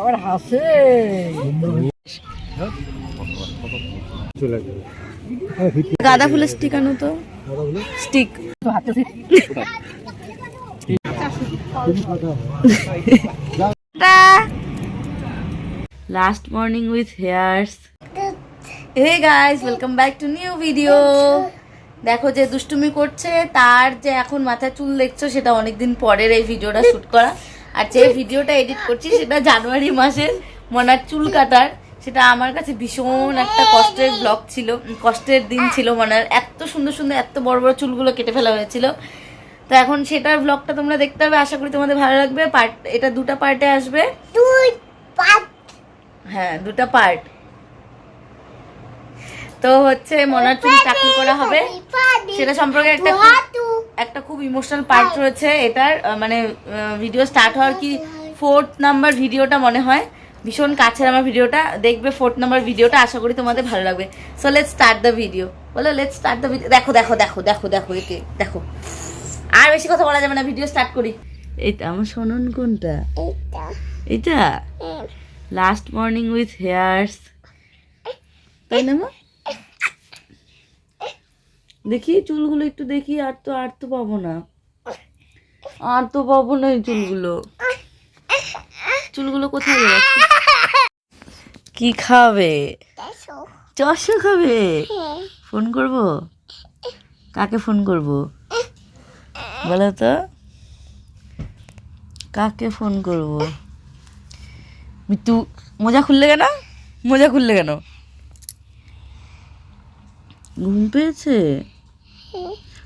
আবার হাসে। গাঁদা ফুলের স্টিক আনো তো। Stick last morning with hairs hey guys welcome back to new video দেখো যে দুষ্টুমি করছে, তার যে এখন মাথায় চুল দেখছ, সেটা অনেকদিন পরের এই ভিডিওটা শুট করা। আর যে ভিডিওটা এডিট করছি সেটা জানুয়ারি মাসের মনার চুল কাটার সেটা আমার কাছে ভীষণ একটা কষ্টের ব্লগ ছিল কষ্টের দিন ছিল মনার। এত সুন্দর সুন্দর এত বড় বড় চুলগুলো কেটে ফেলা হয়েছিল। তো এখন সেটার ব্লগটা তোমরা দেখতে পাবে আশা করি তোমাদের ভালো লাগবে। পার্ট এটা দুটা পার্টে আসবে। হ্যাঁ দুটা পার্ট তো হচ্ছে মনার চুল টাকলু করা হবে। সেটা সম্পর্কে একটা একটা খুব ইমোশনাল পার্ট রয়েছে। এটার মানে ভিডিও স্টার্ট হওয়ার কি ফোর্থ নাম্বার ভিডিওটা মনে হয়? ভীষণ কাছের আমার ভিডিওটা দেখবে ফোর্থ নাম্বার ভিডিওটা আশা করি তোমাদের ভালো লাগবে। So let's start the video বলো লেটস স্টার্ট দ্য ভিডিও দেখো দেখো দেখো দেখো দেখো একে দেখো। আর বেশি কথা বলা যাবে না ভিডিও স্টার্ট করি। এইটা আমার শোনন কোনটা? এটা? লাস্ট মর্নিং উইথ হেয়ার্স তাই না মা? দেখি চুলগুলো একটু দেখি, আর তো আর তো পাবো না। আর তো পাবো না এই চুলগুলো। চুলগুলো কোথায় যাচ্ছে কি খাবে? চশো খাবে? ফোন করব? কাকে ফোন করব? বলো তো। কাকে ফোন করব? মিতু, মোজা খুললে কেন? মোজা খুললে কেন? ঘুম পেয়েছে?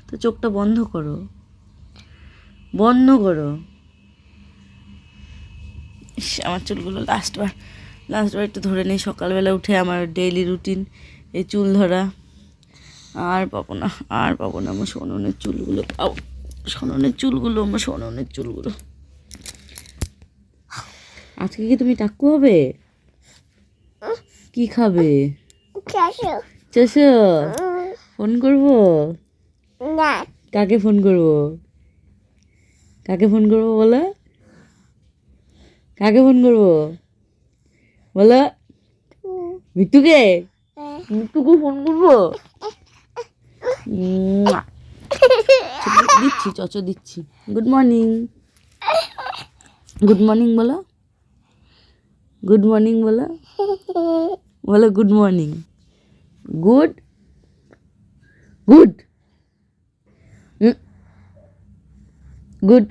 তো চোখটা বন্ধ করো। বন্ধ করো। আমার চুলগুলো লাস্টবার লাস্টবার একটু ধরে নিই। সকালবেলা উঠে আমার ডেইলি রুটিন এই চুল ধরা। আর পাবো না আর পাবো না আমার সোননের চুলগুলো। আও সোননের চুলগুলো আমার সোননের চুলগুলো। আজকে কি তুমি টাক্কু হবে? কি খাবে? চাষো। ফোন করব? কাকে ফোন করব? কাকে ফোন করব বলো? কাকে ফোন করব? বলো। মিতুকে? মিতুকে ফোন করব। দিচ্ছি, চচ দিচ্ছি। Good morning. গুড মর্নিং বলো। গুড মর্নিং বলো। বলো good morning. Good. Good. Good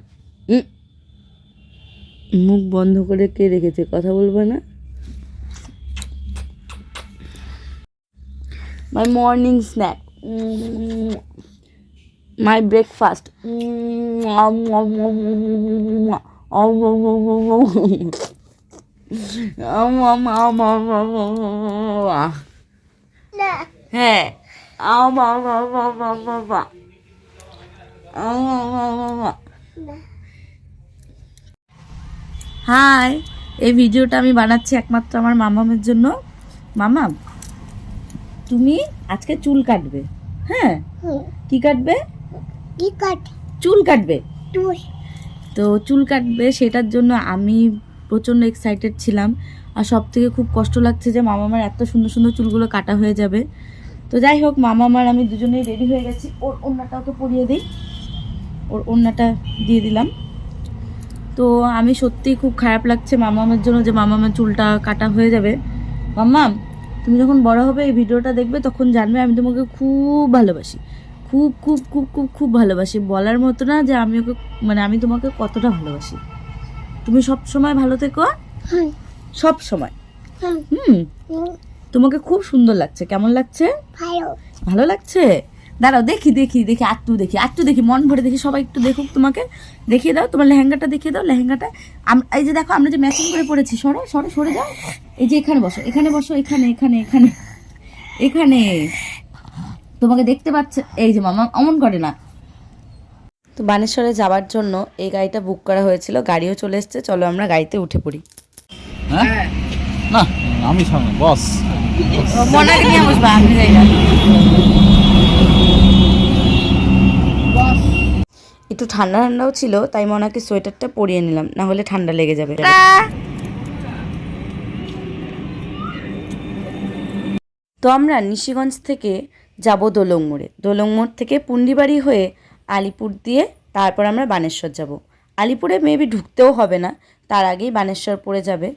মুখ বন্ধ করে কে রেখেছে? কথা বলবে না? My morning snack my breakfast হ্যাঁ। হাই এই ভিডিওটা আমি বানাচ্ছি একমাত্র আমার মামামের জন্য। মামাম তুমি আজকে চুল কাটবে হ্যাঁ? কি কাটবে? কি কাট? চুল কাটবে। তো চুল কাটবে সেটার জন্য আমি প্রচণ্ড এক্সাইটেড ছিলাম আর সব থেকে খুব কষ্ট লাগছে যে মামামার এত সুন্দর সুন্দর চুলগুলো কাটা হয়ে যাবে। তো যাই হোক মামামার আমি দুজনেই রেডি হয়ে গেছি। ওর ওড়নাটা ওকে পরিয়ে দিই। ওর ওড়নাটা দিয়ে দিলাম। তো আমি সত্যিই খুব খারাপ লাগছে মামামের জন্য যে মামামের চুলটা কাটা হয়ে যাবে। মাম্মাম তুমি যখন বড় হবে এই ভিডিওটা দেখবে তখন জানবে আমি তোমাকে খুব ভালোবাসি। খুব খুব খুব খুব খুব ভালোবাসি। বলার মতো না যে আমি ওকে মানে আমি তোমাকে কতটা ভালোবাসি। তুমি সব সময় ভালো থেকো। সব সময়। হুম। তোমাকে খুব সুন্দর লাগছে। কেমন লাগছে? ভালো লাগছে? দাঁড়াও দেখি দেখি দেখি আটটু দেখি আটটু দেখি মন ভরে দেখি সবাই একটু দেখুক তোমাকে দেখিয়ে দাও তোমার লেহেঙ্গাটা দেখিয়ে দাও লেহেঙ্গাটা আম- এই যে দেখো আমরা যে ম্যাচিং করে পড়েছি সরো সরো সরে যাও এই যে এখানে বসো এখানে বসো এখানে এখানে এখানে এখানে তোমাকে দেখতে পাচ্ছে এই যে মামা অমন করে না। তো বানেশ্বরে যাওয়ার জন্য এই গাড়িটা বুক করা হয়েছিল গাড়িও চলে এসছে চলো আমরা গাড়িতে উঠে পড়ি। হ্যাঁ? না আমি সামনে বস। মনাকে নিয়ে বসবা আমি যাই না। একটু ঠান্ডা ঠান্ডাও ছিল, তাই মনাকে সোয়েটারটা পরিয়ে নিলাম, না হলে ঠান্ডা লেগে যাবে। তো আমরা নিশিগঞ্জ থেকে যাব দোলংমোড়ে দোলংমোড় থেকে পুন্ডিবাড়ি হয়ে আলিপুর দিয়ে তারপর আমরা বানেশ্বর যাব। আলিপুরে মেবি ঢুকতেও হবে না, তার আগেই বানেশ্বর পড়ে যাবে।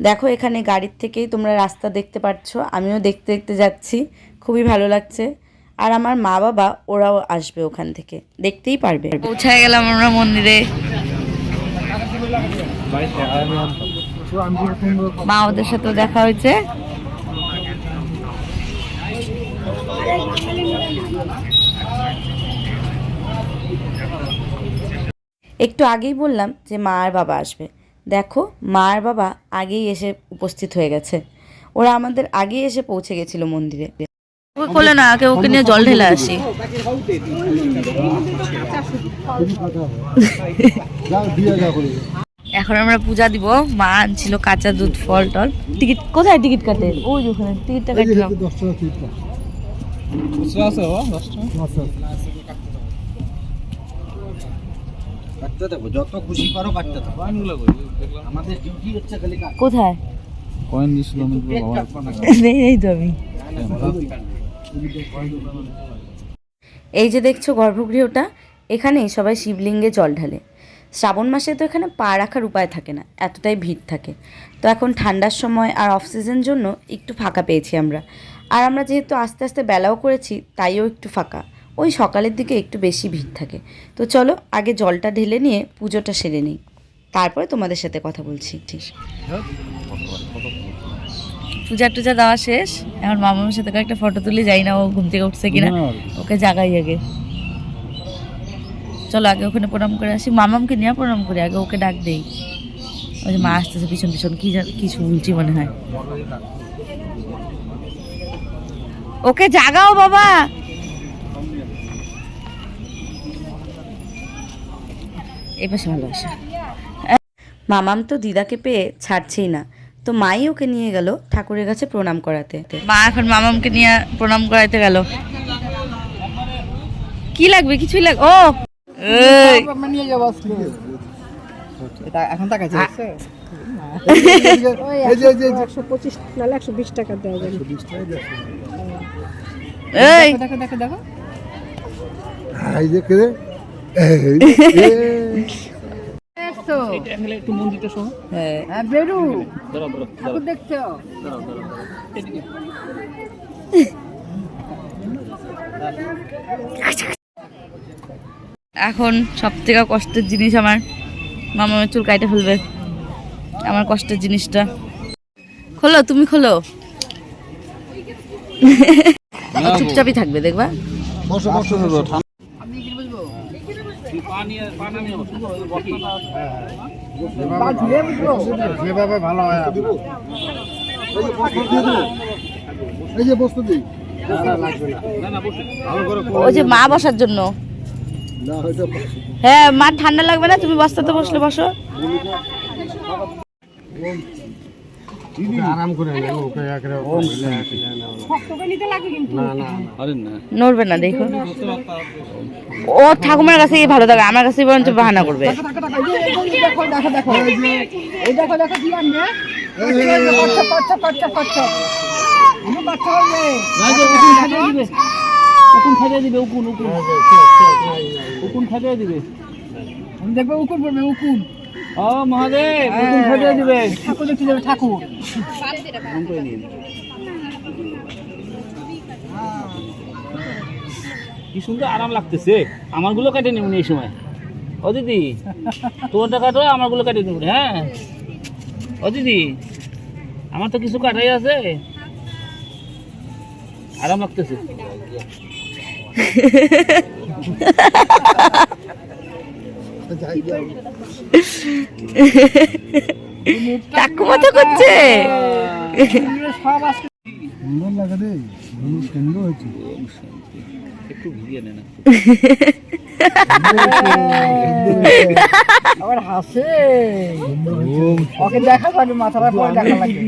দেখো এখানে গাড়ির থেকেই তোমরা রাস্তা দেখতে পাচ্ছ আমিও দেখতে দেখতে যাচ্ছি, খুবই ভালো লাগছে। আর আমার মা বাবা ওরাও আসবে ওখান থেকে। দেখতেই পারবে। পৌঁছায় গেলাম আমরা মন্দিরে। মা ওদের সাথে দেখা হয়েছে। একটু আগেই বললাম যে মা আর বাবা আসবে। দেখো মা আর বাবা আগেই এসে উপস্থিত হয়ে গেছে। ওরা আমাদের আগেই এসে পৌঁছে গেছিল মন্দিরে। ওকে কোলে না আগে ওকে নিয়ে জল ঢেলে আসি। এখন আমরা পূজা দিব। মা আনছিল কাঁচা দুধ ফল টল। টিকিট কোথায় টিকিট কাটে? ওই যে ওখানে টিকিটটা কাটলাম। দশ টাকা তিনটা আছে ও দশ টাকা কাটতে থাকো যত খুশি পারো কাটতে থাকো। আমাদের ডিউটি হচ্ছে খালি কোথায়? কয়েন দিছিল আমি নেই তো আমি। এই যে দেখছ গর্ভগৃহটা, এখানেই সবাই শিবলিঙ্গে জল ঢালে। শ্রাবণ মাসে তো এখানে পা রাখার উপায় থাকে না, এতটাই ভিড় থাকে। তো এখন ঠান্ডার সময় আর অফ সিজন জন্য একটু ফাঁকা পেয়েছি আমরা। আর আমরা যেহেতু আস্তে আস্তে বেলাও করেছি, তাইও একটু ফাঁকা। ওই সকালের দিকে একটু বেশি ভিড় থাকে। তো চলো, আগে জলটা ঢেলে নিয়ে পুজোটা সেরে নিই। তারপরে তোমাদের সাথে কথা বলছি পূজা টুজা দেওয়া শেষ। এখন মামার সাথে একটা ফটো তুলে যাই না ও ঘুম থেকে উঠছে কিনা। ওকে জাগাই আগে। চলো আগে ওখানে প্রণাম করে আসি। মামামকে নিয়ে প্রণাম করি আগে ওকে ডাক দেই। ওই যে মা আসতেছে পিছন পিছন কি জান- কিছু উল্টি মনে হয়। ওকে জাগাও বাবা! এই পাশে ভালোবাসা। মামাম তো দিদাকে পেয়ে ছাড়ছেই না। তো মাই ওকে নিয়ে গেল ঠাকুরের কাছে প্রণাম করাতে। মা এখন মামামকে নিয়ে প্রণাম করাতে গেল। কি লাগবে? কিছুই লাগ ও! এই, এটা এখন তাকাইছে এই যে এই যে একশো পঁচিশ নাহলে একশো বিশ টাকা দেওয়া যাবে। এই! দেখো দেখো দেখো এই যে করে একটু মন্দিরটা শোনো। হ্যাঁ। বেরু। ঠাকুর দেখছ? এখন সব থেকে কষ্টের জিনিস আমার মামামের চুল কাইটে ফেলবে। আমার কষ্টের জিনিসটা। খোলো তুমি খোলো। চুপচাপই থাকবে দেখবা? বসো বসো ঠান্ডা যেভাবে ভালো হয় এই যে বস্তু দিই। লাগবে না। ভালো করে ওই যে মা বসার জন্য। হ্যাঁ মা ঠান্ডা লাগবে না? তুমি বস্তাতে বসলে বসো। আরাম করে নেন ওকে একরে না না নড়বে না দেখো ও ঠাকুমার কাছে ভালো থাকে আমার কাছে বরঞ্চ বাহানা করবে দেখো দেখো দেখো এই দেখো দেখো কি আনবে কচ্ছপ কচ্ছপ কচ্ছপ আমি বাচ্চা হবে উকুন খাইয়ে দিবে উকুন উকুন উকুন খাইয়ে দিবে আমি উকুন পড়বে উকুন ও মহাদেব উকুন খাইয়ে দিবে। ঠাকুর দেখতে যাবে ঠাকুর। কি সুন্দর আরাম লাগতেছে। আমারগুলো কেটে নেব এই সময়। ও দিদি তোমারটা কাটো আমারগুলো কেটে নেব হ্যাঁ। ও দিদি আমার তো কিছু কাটাই আছে। আরাম লাগতেছে। করছে সুন্দর লাগে রে সুন্দর হয়েছে একটু ভিজিয়ে নেন আবার হাসে ওকে দেখা লাগে মাথাটা পরে দেখা লাগে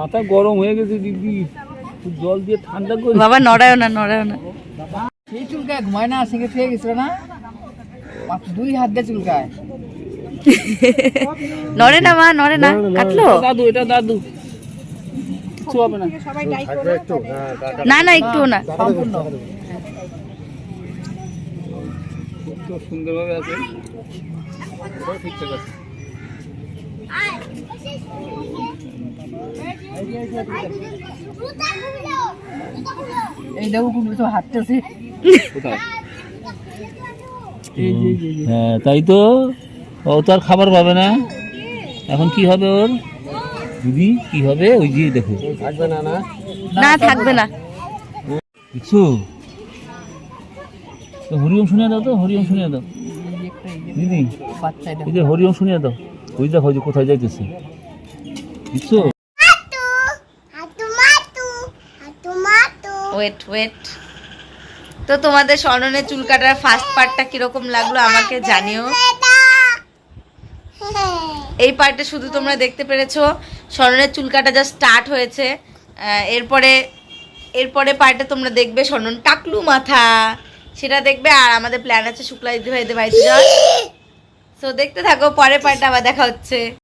মাথা গরম হয়ে গেছে দিদি জল দিয়ে ঠান্ডা করে বাবা নড়ায়ও না নড়ায় না। সেই চুলকায় ঘুমায় না সিঙ্গে খেয়ে গেছিল না? দুই হাত দিয়ে চুলকায়। নড়ে না মা নড়ে না। কাটলো? দাদু এটা দাদু। কিচ্ছু না। সবাই ডাই থাকবে করে একটু হ্যাঁ না না একটু না। খুব সুন্দরভাবে আছে। ঠিকঠাক আছে। এই দেখো কুকুর তো হাঁটতেছে। কোথায়? হ্যাঁ তাই তো। ও তো আর খাবার পাবে না। এখন কি হবে ওর? দিদি কি হবে? ওই যে দেখো। থাকবে না না? না থাকবে না। তো হরিওম শুনিয়ে দাও তো হরিওম শুনিয়ে দাও। দিদি এই যে হরিওম শুনিয়ে দাও। ওই দেখো যে কোথায় যাইতেছে। দেখছ ওয়েট ওয়েট তো তোমাদের স্বর্ণনের চুল কাটার ফার্স্ট পার্টটা কীরকম লাগল আমাকে জানিও। এই পার্টে শুধু তোমরা দেখতে পেরেছ স্বর্ণনের চুল কাটা যা স্টার্ট হয়েছে। এরপরে এরপরে পার্টে তোমরা দেখবে স্বর্ণন টাকলু মাথা। সেটা দেখবে আর আমাদের প্ল্যান আছে শুক্লা দিদি ভাইদের বাড়িতে যাওয়ার। সো দেখতে থাকো, পরের পার্টটা আবার দেখা হচ্ছে।